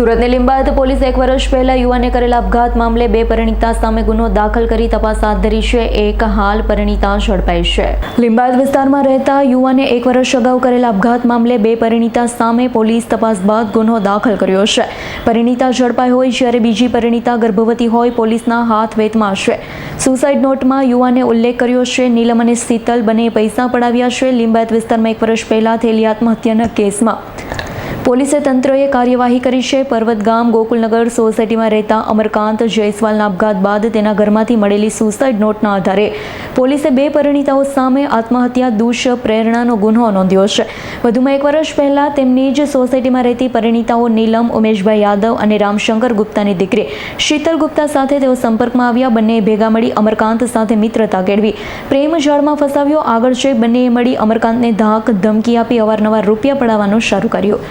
સુરતની લિંબાયત પોલીસે એક વર્ષ પહેલા યુવાને કરેલા આપઘાત મામલે બે પરિણીતા સામે ગુનો દાખલ કરી તપાસ હાથ ધરી છે. એક હાલ પરિણીતા ઝડપાઈ છે. લિંબાયત વિસ્તારમાં રહેતા યુવાને એક વર્ષ અગાઉ કરેલા આપઘાત મામલે બે પરિણીતા સામે પોલીસ તપાસ બાદ ગુનો દાખલ કર્યો છે. પરિણીતા ઝડપાઈ હોય જ્યારે બીજી પરિણીતા ગર્ભવતી હોય પોલીસના હાથ વેતમાં છે. સુસાઇડ નોટમાં યુવાને ઉલ્લેખ કર્યો છે, નીલમ અને શીતલ બંને પૈસા પડાવ્યા છે. લિંબાયત વિસ્તારમાં એક વર્ષ પહેલા થયેલી આત્મહત્યાના કેસમાં પોલીસે તંત્રએ કાર્યવાહી કરી છે. પર્વત ગામ ગોકુલનગર, સોસાયટીમાં રહેતા અમરકાંત જયસ્વાલના આપઘાત બાદ તેના ઘરમાંથી મળેલી સુસાઇડ નોટના આધારે પોલીસે બે પરિણીતાઓ સામે આત્મહત્યા દુષ પ્રેરણાનો ગુનો નોંધ્યો છે. વધુમાં એક વર્ષ પહેલા તેમની જ સોસાયટીમાં રહેતી પરિણીતાઓ નીલમ, ઉમેશભાઈ યાદવ અને રામશંકર ગુપ્તાની દીકરી શીતલ ગુપ્તા સાથે તેઓ સંપર્કમાં આવ્યા. બંનેએ ભેગા મળી અમરકાંત સાથે મિત્રતા કેળવી. પ્રેમ જાળમાં ફસાવ્યો. આગળ છે બંનેએ મળી અમરકાંતને ધાક, ધમકી આપી અવારનવાર રૂપિયા પડાવવાનું શરૂ કર્યું.